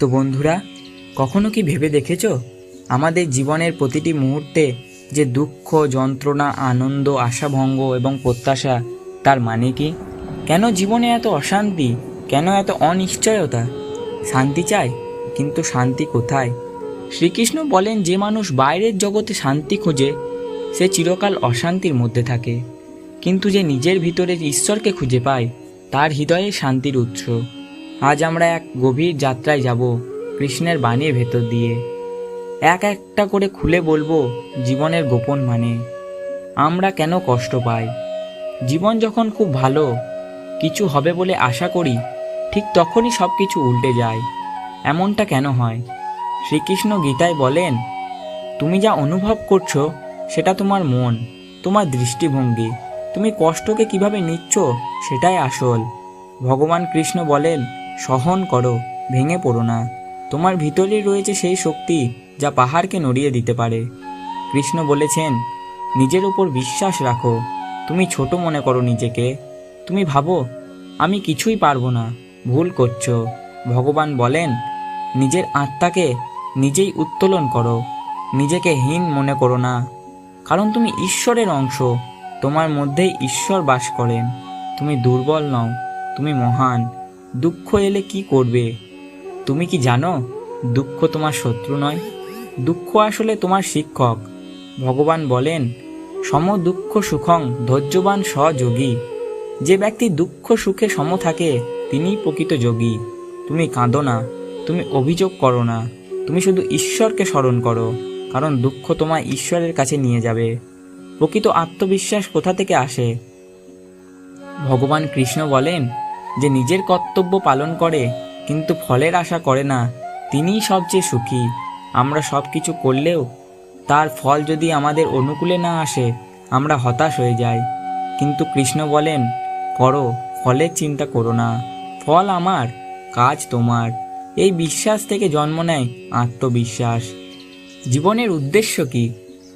তো বন্ধুরা, কখনো কি ভেবে দেখেছ? আমাদের জীবনের প্রতিটি মুহূর্তে যে দুঃখ, যন্ত্রণা, আনন্দ, আশাভঙ্গ এবং প্রত্যাশা, তার মানে কি? কেন জীবনে এত অশান্তি? কেন এত অনিশ্চয়তা? শান্তি চাই, কিন্তু শান্তি কোথায়? শ্রীকৃষ্ণ বলেন, যে মানুষ বাইরের জগতে শান্তি খোঁজে, সে চিরকাল অশান্তির মধ্যে থাকে। কিন্তু যে নিজের ভিতরের ঈশ্বরকে খুঁজে পায়, তার হৃদয়ে শান্তির উৎস। আজ আমরা এক গভীর যাত্রায় যাব কৃষ্ণের বাণীর ভেতর দিয়ে। এক একটা করে খুলে বলব জীবনের গোপন মানে। আমরা কেন কষ্ট পাই? জীবন যখন খুব ভালো, কিছু হবে বলে আশা করি, ঠিক তখনই সব কিছু উল্টে যায়। এমনটা কেন হয়? শ্রীকৃষ্ণ গীতায় বলেন, তুমি যা অনুভব করছ, সেটা তোমার মন, তোমার দৃষ্টিভঙ্গি। তুমি কষ্টকে কীভাবে নিচ্ছ, সেটাই আসল। ভগবান কৃষ্ণ বলেন সহন করো, ভেঙে পড়ো না। তোমার ভিতরেই রয়েছে সেই শক্তি যা পাহাড়কে নড়িয়ে দিতে পারে। কৃষ্ণ বলেছেন, নিজের উপর বিশ্বাস রাখো। তুমি ছোট মনে করো নিজেকে। তুমি ভাবো, আমি কিছুই পারব না, ভুল করছ। ভগবান বলেন, নিজের আত্মাকে নিজেই উত্তোলন করো। নিজেকে হীন মনে করো না। কারণ তুমি ঈশ্বরের অংশ, তোমার মধ্যেই ঈশ্বর বাস করেন। তুমি দুর্বল নও, তুমি মহান। দুঃখ এলে কি করবে? তুমি কি জানো, দুঃখ তোমার শত্রু নয়? দুঃখ আসলে তোমার শিক্ষক। ভগবান বলেন, সম দুঃখ সুখং ধৈর্যবান সযোগী যে ব্যক্তি দুঃখ সুখে সম থাকে, তিনিই প্রকৃত যোগী। তুমি কাঁদো না, তুমি অভিযোগ করো না, তুমি শুধু ঈশ্বরকে স্মরণ করো, কারণ দুঃখ তোমায় ঈশ্বরের কাছে নিয়ে যাবে। প্রকৃত আত্মবিশ্বাস কোথা থেকে আসে? ভগবান কৃষ্ণ বলেন যে নিজের কর্তব্য পালন করে, কিন্তু ফলের আশা করে না। তিনিই সবচেয়ে সুখী। আমরা সব কিছু করলেও তার ফল যদি আমাদের অনুকূলে না আসে, আমরা হতাশ হয়ে যাই। কিন্তু কৃষ্ণ বলেন, করো, ফলের চিন্তা করো না। ফল আমার, কাজ তোমার। এই বিশ্বাস থেকে জন্ম নেয় আত্মবিশ্বাস। জীবনের উদ্দেশ্য কি?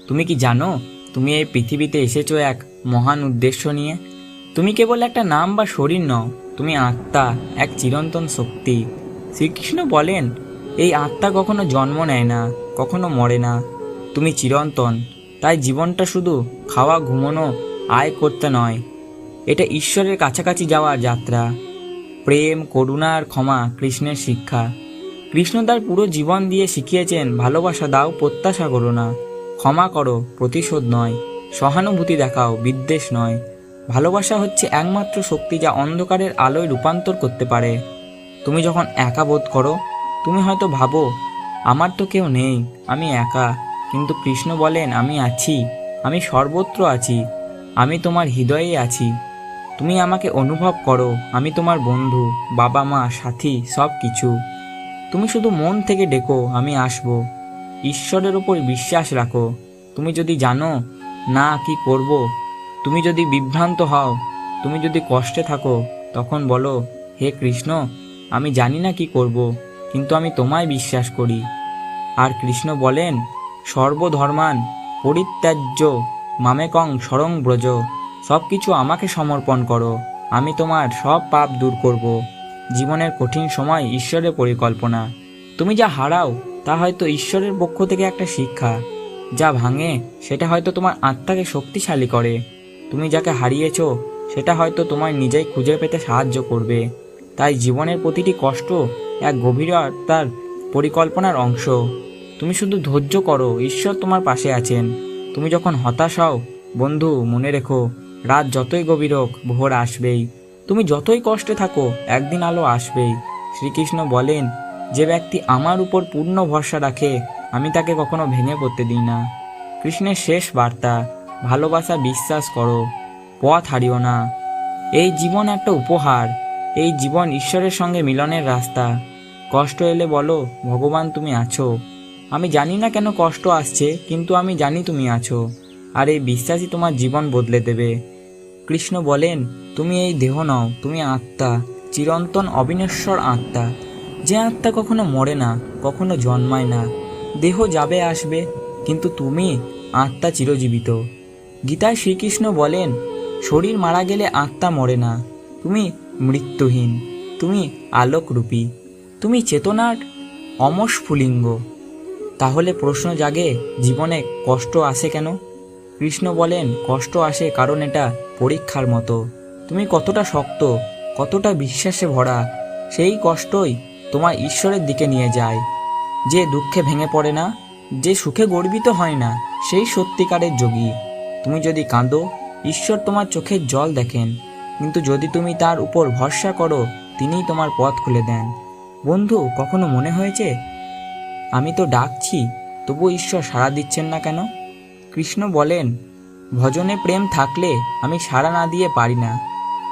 তুমি কি জানো, তুমি এই পৃথিবীতে এসেছ এক মহান উদ্দেশ্য নিয়ে? তুমি কেবল একটা নাম বা শরীর নও, তুমি আত্মা, এক চিরন্তন শক্তি। শ্রীকৃষ্ণ বলেন, এই আত্মা কখনো জন্ম নেয় না, কখনো মরে না। তুমি চিরন্তন, তাই জীবনটা শুধু খাওয়া, ঘুমানো, আয় করতে নয়। এটা ঈশ্বরের কাছাকাছি যাওয়ার যাত্রা। প্রেম, করুণা আর ক্ষমা কৃষ্ণের শিক্ষা। কৃষ্ণ তার পুরো জীবন দিয়ে শিখিয়েছেন, ভালোবাসা দাও, প্রত্যাশা করো না। ক্ষমা করো, প্রতিশোধ নয়। সহানুভূতি দেখাও, বিদ্বেষ নয়। ভালোবাসা হচ্ছে একমাত্র শক্তি যা অন্ধকারের আলোয় রূপান্তর করতে পারে। তুমি যখন একা বোধ করো, তুমি হয়তো ভাবো, আমার তো কেউ নেই, আমি একা। কিন্তু কৃষ্ণ বলেন, আমি আছি, আমি সর্বত্র আছি, আমি তোমার হৃদয়ে আছি। তুমি আমাকে অনুভব করো, আমি তোমার বন্ধু, বাবা মা, সাথী সব কিছু তুমি শুধু মন থেকে ডেকো, আমি আসব। ঈশ্বরের ওপর বিশ্বাস রাখো। তুমি যদি জানো না কি করব তুমি যদি বিভ্রান্ত হও, তুমি যদি কষ্টে থাকো, তখন বলো, হে কৃষ্ণ, আমি জানি না কি করব, কিন্তু আমি তোমায় বিশ্বাস করি। আর কৃষ্ণ বলেন, সর্বধর্মান, পরিত্যাজ্য, মামেকং সরং ব্রজ সব কিছু আমাকে সমর্পণ করো, আমি তোমার সব পাপ দূর করব। জীবনের কঠিন সময় ঈশ্বরের পরিকল্পনা। তুমি যা হারাও, তা হয়তো ঈশ্বরের পক্ষ থেকে একটা শিক্ষা। যা ভাঙে, সেটা হয়তো তোমার আত্মাকে শক্তিশালী করে। তুমি যাকে হারিয়েছো, সেটা হয়তো তোমার নিজেই খুঁজে পেতে সাহায্য করবে। তাই জীবনের প্রতিটি কষ্ট এক গভীরতার পরিকল্পনার অংশ। তুমি শুধু ধৈর্য করো, ঈশ্বর তোমার পাশে আছেন। তুমি যখন হতাশ হও, বন্ধু, মনে রেখো, রাত যতই গভীর হোক, ভোর আসবেই। তুমি যতই কষ্টে থাকো, একদিন আলো আসবেই। শ্রীকৃষ্ণ বলেন, যে ব্যক্তি আমার উপর পূর্ণ ভরসা রাখে, আমি তাকে কখনো ভেঙে পড়তে দিই না। কৃষ্ণের শেষ বার্তা। ভালোবাসা বিশ্বাস করো, পথ হারিও না। এই জীবন একটা উপহার, এই জীবন ঈশ্বরের সঙ্গে মিলনের রাস্তা। কষ্ট এলে বলো, ভগবান তুমি আছো। আমি জানি না কেন কষ্ট আসছে, কিন্তু আমি জানি তুমি আছো, আর এই বিশ্বাসই তোমার জীবন বদলে দেবে। কৃষ্ণ বলেন, তুমি এই দেহ নও, তুমি আত্মা, চিরন্তন অবিনশ্বর আত্মা। যে আত্মা কখনো মরে না, কখনো জন্মায় না। দেহ যাবে আসবে, কিন্তু তুমি আত্মা চিরজীবিত। গীতায় শ্রীকৃষ্ণ বলেন, শরীর মারা গেলে আত্মা মরে না। তুমি মৃত্যুহীন। তুমি আলোকরূপী। তুমি চেতনার অমস্ফুলিঙ্গ তাহলে প্রশ্ন জাগে, জীবনে কষ্ট আসে কেন? কৃষ্ণ বলেন, কষ্ট আসে কারণ এটা পরীক্ষার মতো। তুমি কতটা শক্ত, কতটা বিশ্বাসে ভরা, সেই কষ্টই তোমার ঈশ্বরের দিকে নিয়ে যায়। যে দুঃখে ভেঙে পড়ে না, যে সুখে গর্বিত হয় না, সেই সত্যিকারের যোগী। তুমি যদি কাঁদো, ঈশ্বর তোমার চোখের জল দেখেন। কিন্তু যদি তুমি তার উপর ভরসা করো, তিনিই তোমার পথ খুলে দেন। বন্ধু, কখনো মনে হয়েছে? আমি তো ডাকছি, তবু ঈশ্বর সাড়া দিচ্ছেন না কেন? কৃষ্ণ বলেন, ভজনে প্রেম থাকলে আমি সাড়া না দিয়ে পারি না।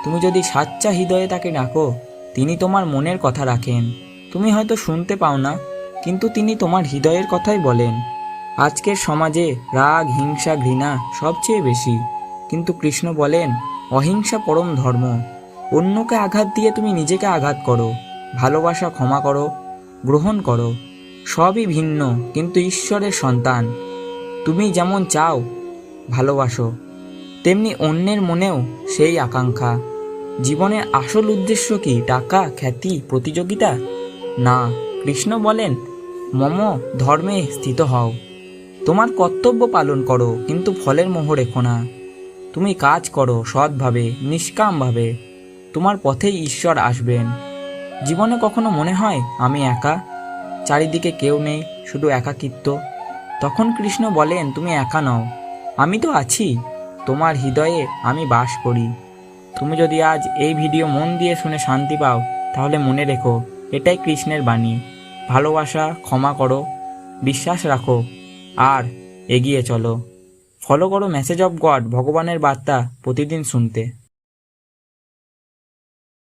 তুমি যদি সাচ্চা হৃদয়ে তাকে ডাকো, তিনি তোমার মনের কথা রাখেন। তুমি হয়তো শুনতে পাও না, কিন্তু তিনি তোমার হৃদয়ের কথাই বলেন। আজকের সমাজে রাগ, হিংসা, ঘৃণা সবচেয়ে বেশি। কিন্তু কৃষ্ণ বলেন, অহিংসা পরম ধর্ম। অন্যকে আঘাত দিয়ে তুমি নিজেকে আঘাত করো। ভালোবাসা ক্ষমা করো, গ্রহণ করো। সবই ভিন্ন, কিন্তু ঈশ্বরের সন্তান। তুমি যেমন চাও, ভালোবাসো। তেমনি অন্যের মনেও সেই আকাঙ্ক্ষা। জীবনের আসল উদ্দেশ্য কি, টাকা, খ্যাতি, প্রতিযোগিতা? না। কৃষ্ণ বলেন, মম ধর্মে স্থিত হও। তোমার কর্তব্য পালন করো, কিন্তু ফলের মোহ রেখো না। তুমি কাজ করো সৎভাবে, নিষ্কামভাবে। তোমার পথেই ঈশ্বর আসবেন। জীবনে কখনো মনে হয়, আমি একা? চারিদিকে কেউ নেই, শুধু একাকিত্ব। তখন কৃষ্ণ বলেন, তুমি একা নও। আমি তো আছি। তোমার হৃদয়ে আমি বাস করি। তুমি যদি আজ এই ভিডিও মন দিয়ে শুনে শান্তি পাও, তাহলে মনে রেখো, এটাই কৃষ্ণের বাণী। ভালোবাসা ক্ষমা করো, বিশ্বাস রাখো। আর এগিয়ে চলো। ফলো করো মেসেজ অফ গড ভগবানের বার্তা প্রতিদিন শুনতে।